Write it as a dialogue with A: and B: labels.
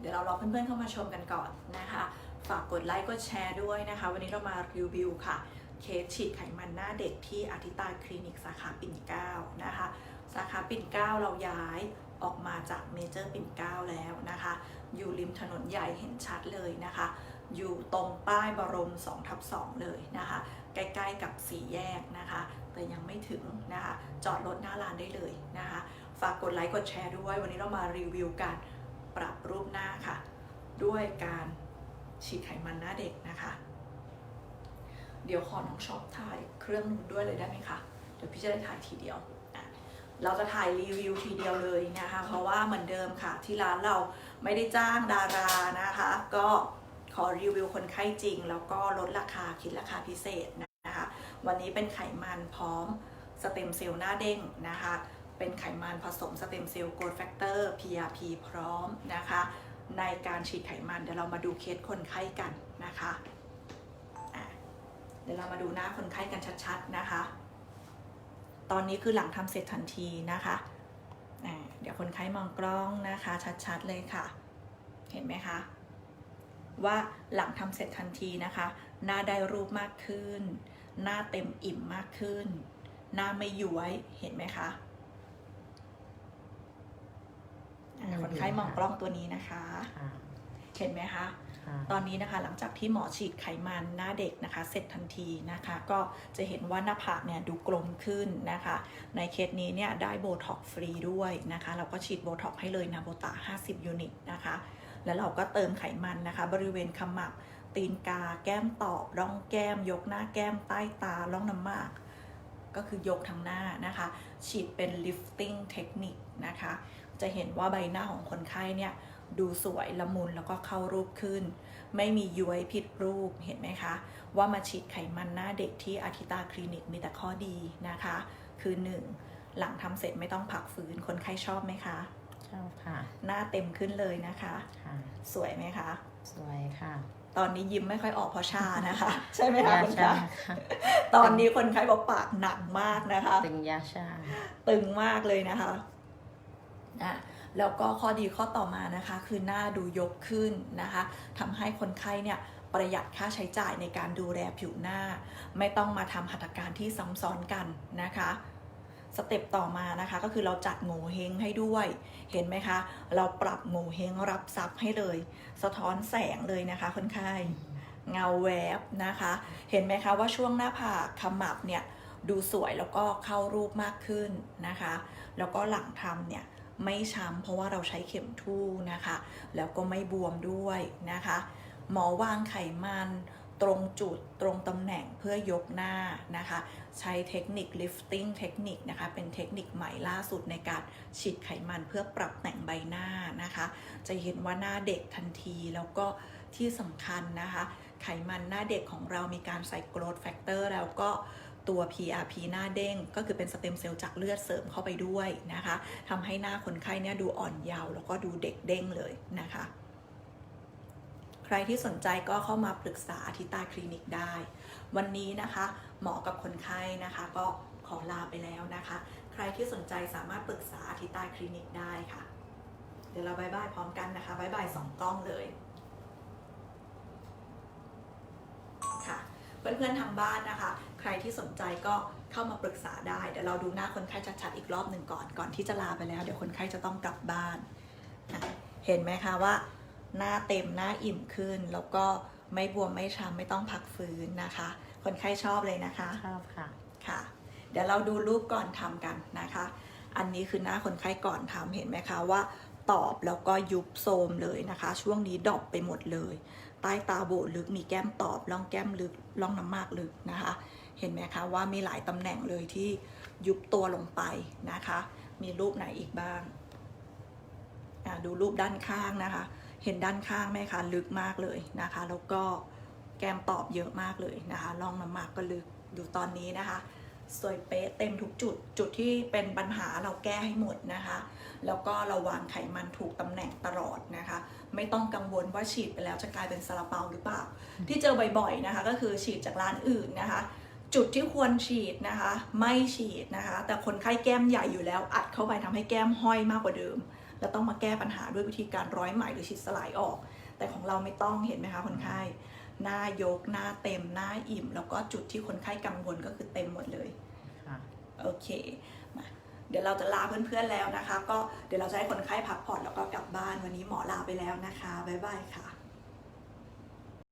A: เดี๋ยวเรารอเพื่อนๆเข้ามาชมกันก่อนนะคะ ฝากกดไลค์กดแชร์ด้วยนะคะ วันนี้เรามารีวิวค่ะ เคสฉีดไขมันหน้าเด็กที่อาทิตาคลินิกสาขาปิ่นเกล้านะคะ สาขาปิ่นเกล้าเราย้ายออกมาจากเมเจอร์ปิ่นเกล้าแล้วนะคะ อยู่ริมถนนใหญ่เห็นชัดเลยนะคะ อยู่ตรงป้ายบรม2ทับ2เลยนะคะ ใกล้ๆกับสี่แยกนะคะ แต่ยังไม่ถึงนะคะ จอดรถหน้าร้านได้เลยนะคะ ฝากกดไลค์กดแชร์ด้วย วันนี้เรามารีวิวการ ปรับรูปหน้าค่ะ ด้วยการฉีดไขมันหน้าเด็กนะคะ เดี๋ยวขอน้องช็อปถ่ายเครื่องนู้นด้วยเลยได้ไหมคะเดี๋ยวพี่จะได้ถ่ายทีเดียว เราจะถ่ายรีวิวทีเดียวเลยนะคะ เพราะว่าเหมือนเดิมค่ะ ที่ร้านเราไม่ได้จ้างดารานะคะ ก็ขอรีวิวคนไข้จริง แล้วก็ลดราคาคิดราคาพิเศษนะคะ วันนี้เป็นไขมันพร้อมสเต็มเซลล์หน้าเด้งนะคะ เป็นไขมันผสมสเต็มเซลล์โกรทแฟกเตอร์ PRP พร้อมนะคะ ในการฉีดไขมันเดี๋ยวเรามาดูเคสคนไข้กันนะคะเดี๋ยวเรามาดูหน้าคนไข้กันชัดๆนะคะ ตอนนี้คือหลังทำเสร็จทันทีนะคะอะเดี๋ยวคนไข้มองกล้องนะคะชัดๆเลยค่ะ เห็นไหมคะ ว่าหลังทำเสร็จทันทีนะคะ หน้าได้รูปมากขึ้น หน้าเต็มอิ่มมากขึ้น หน้าไม่ย้วย เห็นไหมคะอะ คนไข้มองกล้องตัวนี้นะคะ
B: ค่ะ
A: เห็นไหมคะ
B: ค่ะ
A: ตอนนี้นะคะหลังจากที่หมอฉีดไขมันหน้าเด็กนะคะ เสร็จทันทีนะคะ ก็จะเห็นว่าหน้าผากเนี่ยดูกลมขึ้นนะคะ ในเคสนี้เนี่ยได้โบท็อกฟรีด้วยนะคะ เราก็ฉีดโบท็อกให้เลยนะโบตา50 ยูนิตนะคะ แล้วเราก็เติมไขมันนะคะ บริเวณขมับตีนกา แก้มตอบ ร่องแก้ม ยกหน้าแก้มใต้ตา ร่องน้ำหมาก ก็คือยกทั้งหน้านะคะ ฉีดเป็น lifting technique นะคะ จะเห็นว่าใบหน้าของคนไข้เนี่ยดูสวยละมุนแล้วก็เข้ารูปขึ้น ไม่มีย้วยผิดรูปเห็นไหมคะ ว่ามาฉีดไขมันหน้าเด็กที่อาทิตาคลินิกมีแต่ข้อดีนะคะ คือ 1. หลังทำเสร็จไม่ต้องพักฟื้นคนไข้ชอบไหมคะ
B: ชอบค่ะ
A: หน้าเต็มขึ้นเลยนะคะ
B: ค่ะ
A: สวยไหมคะ
B: สวยค่ะ
A: ตอนนี้ยิ้มไม่ค่อยออกเพราะชานะคะ ใช่ไหมคะ
B: ยา
A: คุณ
B: ชา
A: คะ
B: ค่ะ
A: ตอนนี้คนไข้บอกปากหนักมากนะคะ
B: ตึงยาชา
A: ตึงมากเลยนะคะอะแล้วก็ข้อดีข้อต่อมานะคะ คือหน้าดูยกขึ้นนะคะทำให้คนไข้เนี่ยประหยัดค่าใช้จ่ายในการดูแลผิวหน้า ไม่ต้องมาทำหัตถการที่ซ้ำซ้อนกันนะคะ สเต็ปต่อมานะคะ ก็คือเราจัดโงเฮงให้ด้วย เห็นไหมคะ เราปรับโงเฮงรับซับให้เลย สะท้อนแสงเลยนะคะคนไข้เงาแวบนะคะ เห็นไหมคะว่าช่วงหน้าผากขมับเนี่ยดูสวยแล้วก็เข้ารูปมากขึ้นนะคะ แล้วก็หลังทำเนี่ยไม่ช้ำเพราะว่าเราใช้เข็มทู่นะคะ แล้วก็ไม่บวมด้วยนะคะ หมอวางไขมัน ตรงจุดตรงตำแหน่งเพื่อยกหน้านะคะ ใช้เทคนิค lifting เทคนิคนะคะ เป็นเทคนิคใหม่ล่าสุดในการฉีดไขมันเพื่อปรับแต่งใบหน้านะคะ จะเห็นว่าหน้าเด็กทันทีแล้วก็ที่สำคัญนะคะ ไขมันหน้าเด็กของเรามีการใส่ growth factor แล้วก็ตัว PRP หน้าเด้ง ก็คือเป็นสเต็มเซลล์จากเลือดเสริมเข้าไปด้วยนะคะทำให้หน้าคนไข้เนี่ยดูอ่อนเยาว์แล้วก็ดูเด็กเด้งเลยนะคะ ใครที่สนใจก็เข้ามาปรึกษาทิตาคลินิกได้ วันนี้นะคะ หมอกับคนไข้นะคะ ก็ขอลาไปแล้วนะคะ ใครที่สนใจสามารถปรึกษาทิตาคลินิกได้ค่ะ เดี๋ยวเราบายบายพร้อมกันนะคะบายบายสองกล้องเลยค่ะเพื่อนๆทางบ้านนะคะ ใครที่สนใจก็เข้ามาปรึกษาได้ เดี๋ยวเราดูหน้าคนไข้ชัดๆอีกรอบหนึ่งก่อนก่อนที่จะลาไปแล้ว เดี๋ยวคนไข้จะต้องกลับบ้าน เห็นไหมคะว่า หน้าเต็มหน้าอิ่มขึ้น แล้วก็ไม่บวมไม่ช้ำไม่ต้องพักฟื้นนะคะ คนไข้ชอบเลยนะคะ
B: ชอบค่ะ
A: ค่ะ เดี๋ยวเราดูรูปก่อนทำกันนะคะ อันนี้คือหน้าคนไข้ก่อนทำเห็นไหมคะว่าตอบแล้วก็ยุบโทรมเลยนะคะ ช่วงนี้ดรอปไปหมดเลย ใต้ตาโบลึกมีแก้มตอบร่องแก้มลึกร่องน้ำมากลึกนะคะ เห็นไหมคะว่ามีหลายตำแหน่งเลยที่ยุบตัวลงไปนะคะ มีรูปไหนอีกบ้างอะดูรูปด้านข้างนะคะ เห็นด้านข้างไหมคะลึกมากเลยนะคะ แล้วก็แก้มตอบเยอะมากเลยนะคะร่องน้ำหมากก็ลึกดูตอนนี้นะคะ สวยเป๊ะเต็มทุกจุดจุดที่เป็นปัญหาเราแก้ให้หมดนะคะ แล้วก็เราวางไขมันถูกตำแหน่งตลอดนะคะ ไม่ต้องกังวลว่าฉีดไปแล้วจะกลายเป็นซาลาเปาหรือเปล่า ที่เจอบ่อยๆนะคะ ก็คือฉีดจากร้านอื่นนะคะจุดที่ควรฉีดนะคะ ไม่ฉีดนะคะ แต่คนไข้แก้มใหญ่อยู่แล้วอัดเข้าไปทำให้แก้มห้อยมากกว่าเดิม แล้วต้องมาแก้ปัญหาด้วยวิธีการร้อยไหมหรือฉีดสลายออก แต่ของเราไม่ต้องเห็นไหมคะคนไข้หน้ายกหน้าเต็มหน้าอิ่ม แล้วก็จุดที่คนไข้กังวลก็คือเต็มหมดเลย
B: ค่ะ
A: โอเคมาเดี๋ยวเราจะลาเพื่อนๆแล้วนะคะ ก็เดี๋ยวเราจะให้คนไข้พักผ่อนแล้วก็กลับบ้านวันนี้หมอลาไปแล้วนะคะบ๊ายบายค่ะ